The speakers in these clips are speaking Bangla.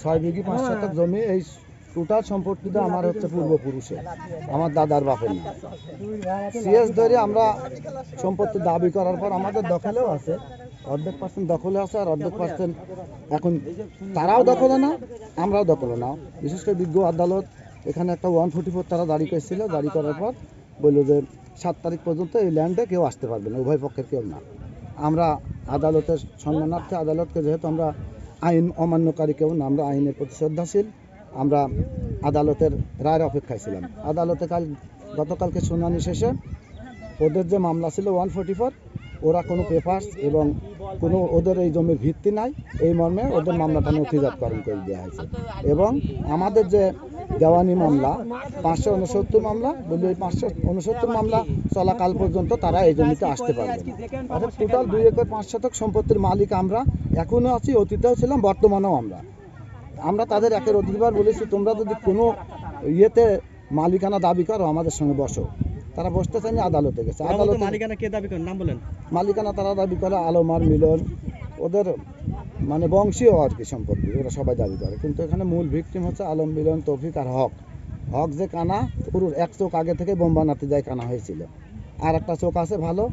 ছয় বিঘি, পাঁচ শতক জমি, এই টোটাল সম্পত্তিটা আমার হচ্ছে পূর্বপুরুষের আমার দাদার বাপের নাম। সিএস ধরে আমরা সম্পত্তি দাবি করার পর আমাদের দখলেও আছে, অর্ধেক পার্সেন্ট দখলে আছে আর অর্ধেক পার্সেন্ট এখন তারাও দখলে না, আমরাও দখলে না। বিশেষ করে বিজ্ঞ আদালত এখানে একটা ওয়ান ফোর্টি ফোর তারা দাঁড়ি করেছিল দাঁড়ি করার পর বলল যে সাত তারিখ পর্যন্ত এই ল্যান্ডে কেউ আসতে পারবে না, উভয় পক্ষের কেউ না। আমরা আদালতের সম্মানার্থে আদালতকে যেহেতু আমরা আইন অমান্যকারী কেউ না, আমরা আইনের প্রতি শ্রদ্ধাশীল, আমরা আদালতের রায়ের অপেক্ষায় ছিলাম। আদালতে কাল, গতকালকে শুনানি শেষে ওদের যে মামলা ছিল ওয়ান ফোর্টি ফোর, ওরা কোনো পেপার্স এবং কোনো ওদের এই জমির ভিত্তি নাই, এই মর্মে ওদের মামলাটা নথিজাতকরণ করে দেওয়া হয়েছে। এবং আমাদের যে দেওয়ানি মামলা, পাঁচশো উনসত্তর মামলা বলি ওই পাঁচশো উনসত্তর মামলা চলাকাল পর্যন্ত তারা এই জমিতে আসতে পারবে অর্থাৎ টোটাল দুই একর পাঁচ শতক সম্পত্তির মালিক আমরা এখনও আছি, অতীতেও ছিলাম, বর্তমানেও আমরা। আমরা তাদের একের অধিকার বলেছি, তোমরা যদি কোনো ইয়েতে মালিকানা দাবি করো, আমাদের সঙ্গে বসো। তারা বসতে চায়নি আদালতে গেছে। আদালতে মালিকানা কে দাবি করেন নাম বলেন। মালিকানা তারা দাবি করে আলমার মিলন। ওদের মানে বংশীয় আর কি সম্পত্তি ওরা সবাই দাবি করে। কিন্তু এখানে মূল ভিকটিম হচ্ছে আলম মিলন তৌফিক আর হক। হক যে কানা পুরো এক চোখ আগে থেকে বোম বানাতে যায় কানা হয়েছিল। আর একটা চোখ আছে ভালো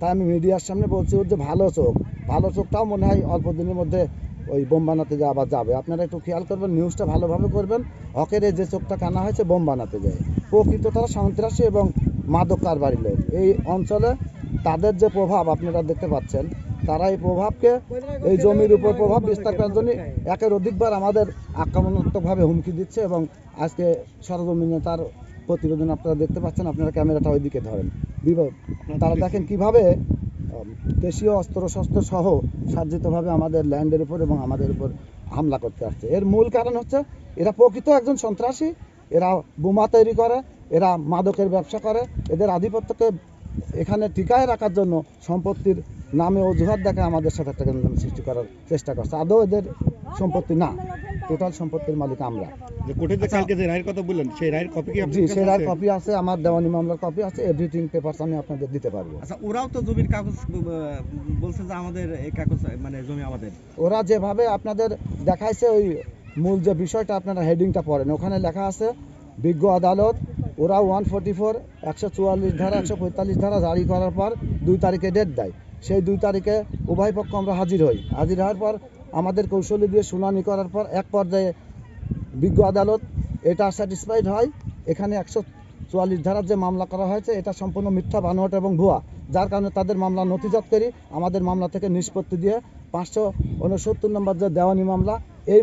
তাই আমি মিডিয়ার সামনে বলছি ওর যে ভালো চোখ ভালো চোখটাও মনে হয় অল্প দিনের মধ্যে ওই বোম বানাতে যা আবার যাবে। আপনারা একটু খেয়াল করবেন নিউজটা ভালোভাবে করবেন। হকের যে চোখটা কানা হয়েছে বোম বানাতে যায়। প্রকৃত তারা সন্ত্রাসী এবং মাদক কারবারি লোক। এই অঞ্চলে তাদের যে প্রভাব আপনারা দেখতে পাচ্ছেন, তারা এই প্রভাবকে, এই জমির উপর প্রভাব বিস্তার করার জন্য একের অধিকবার আমাদের আক্রমণাত্মকভাবে হুমকি দিচ্ছে এবং আজকে সরজমিনে তার প্রতিবেদন আপনারা দেখতে পাচ্ছেন, আপনারা ক্যামেরাটা ওইদিকে ধরেন। বিভ- তারা দেখেন কীভাবে দেশীয় অস্ত্র শস্ত্র সহ সাজ্জিতভাবে আমাদের ল্যান্ডের উপর এবং আমাদের উপর হামলা করতে আসছে। এর মূল কারণ হচ্ছে, এরা প্রকৃত একজন সন্ত্রাসী, এরা বোমা তৈরি করে এরা মাদকের ব্যবসা করে। এদের আধিপত্যকে এখানে টিকায় রাখার জন্য সম্পত্তির নামে অজুহাত দেখে আমাদের সাথে একটা কেন্দ্র সৃষ্টি করার চেষ্টা করছে। আদৌ এদের সম্পত্তি না টোটাল সম্পত্তির মালিক আমরা। যে কোর্টে কালকে যে রায়ের কথা বললেন সেই রায়ের কপি কি জি আপনার কাছে আছে? কপি আছে আমার দেওয়ানি মামলার কপি আছে এভরিথিং পেপারস আমি আপনাদের দিতে পারব। আচ্ছা ওরাও তো জমির কাগজ বলছে যে আমাদের এই কাগজ মানে জমি আমাদের। ওরা যেভাবে আপনাদের দেখাইছে ওই মূল যে বিষয়টা আপনারা হেডিংটা পড়েন। ওখানে লেখা আছে বিজ্ঞ আদালত ওরা ওয়ান ফোর্টি ফোর একশো চুয়াল্লিশ ধারা, একশো পঁয়তাল্লিশ ধারা জারি করার পর দুই তারিখে ডেট দেয়। সেই দুই তারিখে উভয় পক্ষ আমরা হাজির হই। হাজির হওয়ার পর আমাদের কৌশলী দিয়ে শুনানি করার পর এক পর্যায়ে বিজ্ঞ আদালত এটা স্যাটিসফাইড হয়। এখানে একশো চুয়াল্লিশ ধারার যে মামলা করা হয়েছে, এটা সম্পূর্ণ মিথ্যা, বানোয়াট এবং ভুয়া। যার কারণে তাদের মামলা নথিজাত করি, আমাদের মামলা থেকে নিষ্পত্তি দিয়ে পাঁচশো উনসত্তর নম্বর যে দেওয়ানি মামলা, এই